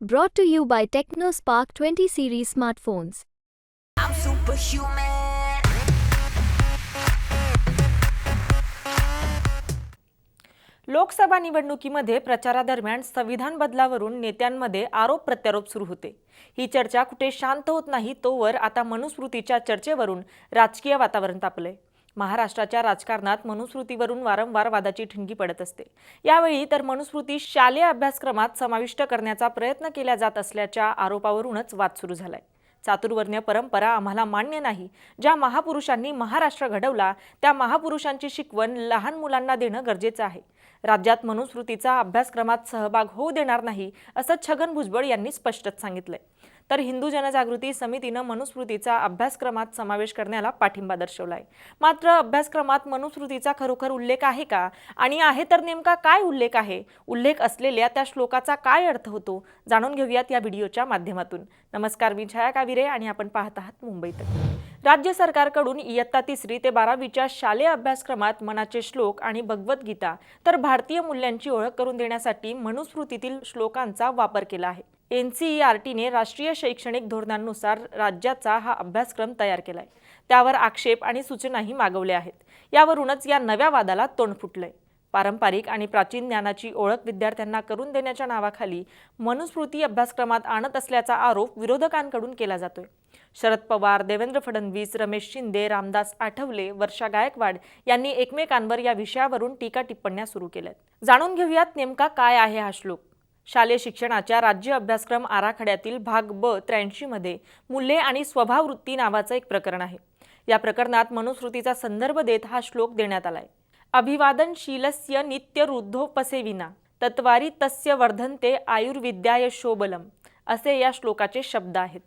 Brought to you by TechnoSpark 20 series smartphones. I'm superhuman. Lok Sabha निवडणुकीमध्ये प्रचारादरम्यान संविधान बदलावरून नेत्यांमध्ये आरोप प्रत्यारोप सुरू होते ही चर्चा कुठे शांत होत नाही तोवर आता मनुस्मृतीच्या चर्चेवरून राजकीय वातावरण तापलंय महाराष्ट्राच्या राजकारणात मनुस्मृतीवरून वारंवार वादाची ठिणगी पडत असते. यावेळी तर मनुस्मृती शालेय अभ्यासक्रमात समाविष्ट करण्याचा प्रयत्न केला जात असल्याच्या आरोपावरूनच वाद सुरू झालाय. चातुर्वर्ण्य परंपरा आम्हाला मान्य नाही. ज्या महापुरुषांनी महाराष्ट्र घडवला त्या महापुरुषांची शिकवण लहान मुलांना देणं गरजेचं आहे. राज्यात मनुस्मृतीचा अभ्यासक्रमात सहभाग होऊ देणार नाही असं छगन भुजबळ यांनी स्पष्टच सांगितलंय. तर हिंदू जनजागृती समितीनं मनुस्मृतीचा अभ्यासक्रमात समावेश करण्याला पाठिंबा दर्शवलाय. मात्र अभ्यासक्रमात मनुस्मृतीचा खरोखर उल्लेख आहे का? आणि आहे तर नेमका काय उल्लेख आहे? उल्लेख असलेल्या त्या श्लोकाचा काय अर्थ होतो? जाणून घेऊयात या व्हिडिओच्या माध्यमातून. नमस्कार मी छाया काविरे आणि आपण पाहत आहात मुंबईत. राज्य सरकारकडून इयत्ता तिसरी ते बारावीच्या शालेय अभ्यासक्रमात मनाचे श्लोक आणि भगवद्गीता तर भारतीय मूल्यांची ओळख करून देण्यासाठी मनुस्मृतीतील श्लोकांचा वापर केला आहे. एन सी ई आर टीने राष्ट्रीय शैक्षणिक धोरणांनुसार राज्याचा हा अभ्यासक्रम तयार केलाय. त्यावर आक्षेप आणि सूचनाही मागवल्या आहेत. यावरूनच या नव्या वादाला तोंड फुटलंय. पारंपरिक आणि प्राचीन ज्ञानाची ओळख विद्यार्थ्यांना करून देण्याच्या नावाखाली मनुस्मृती अभ्यासक्रमात आणत असल्याचा आरोप विरोधकांकडून केला जातोय. शरद पवार देवेंद्र फडणवीस रमेश शिंदे रामदास आठवले वर्षा गायकवाड यांनी एकमेकांवर या विषयावरून टीका टिप्पण्या सुरू केल्यात. जाणून घेऊयात नेमका काय आहे हा श्लोक. शालेय शिक्षणाच्या राज्य अभ्यासक्रम आराखड्यातील भाग ब त्र्याऐंशीमध्ये मुले आणि स्वभाववृत्ती नावाचं एक प्रकरण आहे. या प्रकरणात मनुस्मृतीचा संदर्भ देत हा श्लोक देण्यात आलाय. अभिवादनशीलस्य नित्यरुद्धोपसेविना तत्वारी तस्य वर्धनते आयुर्विद्याय शोबलम असे या श्लोकाचे शब्द आहेत.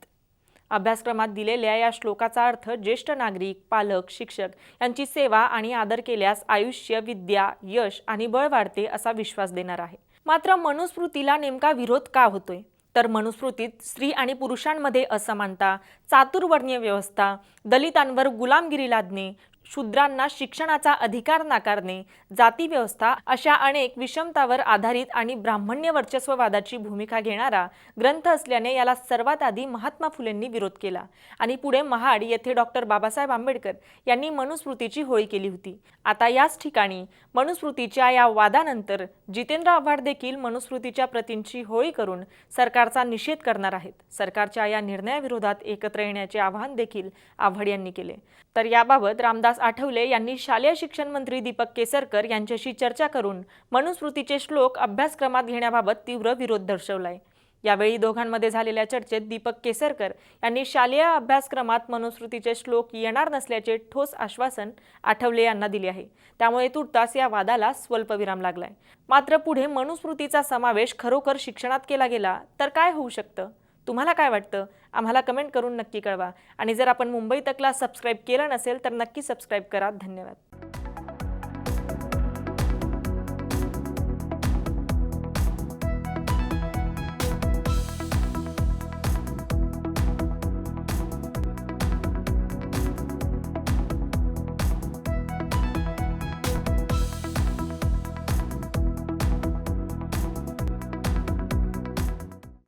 अभ्यासक्रमात दिलेल्या या श्लोकाचा अर्थ ज्येष्ठ नागरिक पालक शिक्षक यांची सेवा आणि आदर केल्यास आयुष्य विद्या यश आणि बळ वाढते असा विश्वास देणार आहे. मात्र मनुस्मृतीला नेमका विरोध का होतोय? तर मनुस्मृतीत स्त्री आणि पुरुषांमध्ये असमानता चातुर्वर्ण्य व्यवस्था दलितांवर गुलामगिरी लादणे शूद्रांना शिक्षणाचा अधिकार नाकारणे जातीव्यवस्था अशा अनेक विषमतावर आधारित आणि ब्राह्मण्य वर्चस्ववादाची भूमिका घेणारा ग्रंथ असल्याने याला सर्वात आधी महात्मा फुलेंनी विरोध केला आणि पुढे महाड येथे डॉक्टर बाबासाहेब आंबेडकर यांनी मनुस्मृतीची होळी केली होती. आता याच ठिकाणी मनुस्मृतीच्या या वादानंतर जितेंद्र आव्हाड देखील मनुस्मृतीच्या प्रतींची होळी करून सरकारचा निषेध करणार आहेत. सरकारच्या या निर्णयाविरोधात एकत्र येण्याचे आवाहन देखील आव्हाड यांनी केले. तर याबाबत रामदास रामदास आठवले यांनी शालेय शिक्षण मंत्री दीपक केसरकर यांच्याशी चर्चा करून मनुस्मृतीचे श्लोक अभ्यासक्रमात घेण्याबाबत तीव्र विरोध दर्शवलाय. यावेळी दोघांमध्ये झालेल्या चर्चेत दीपक केसरकर यांनी शालेय अभ्यासक्रमात मनुस्मृतीचे श्लोक येणार नसल्याचे ठोस आश्वासन आठवले यांना दिले आहे. त्यामुळे तुर्तास या वादाला स्वल्पविराम लागलाय. मात्र पुढे मनुस्मृतीचा समावेश खरोखर शिक्षणात केला गेला तर काय होऊ शकतं? तुम्हाला काय वाटतं? आम्हाला कमेंट करून नक्की कळवा. आणि जर आपण मुंबई तकला सबस्क्राईब केलं नसेल तर नक्की सबस्क्राईब करा. धन्यवाद.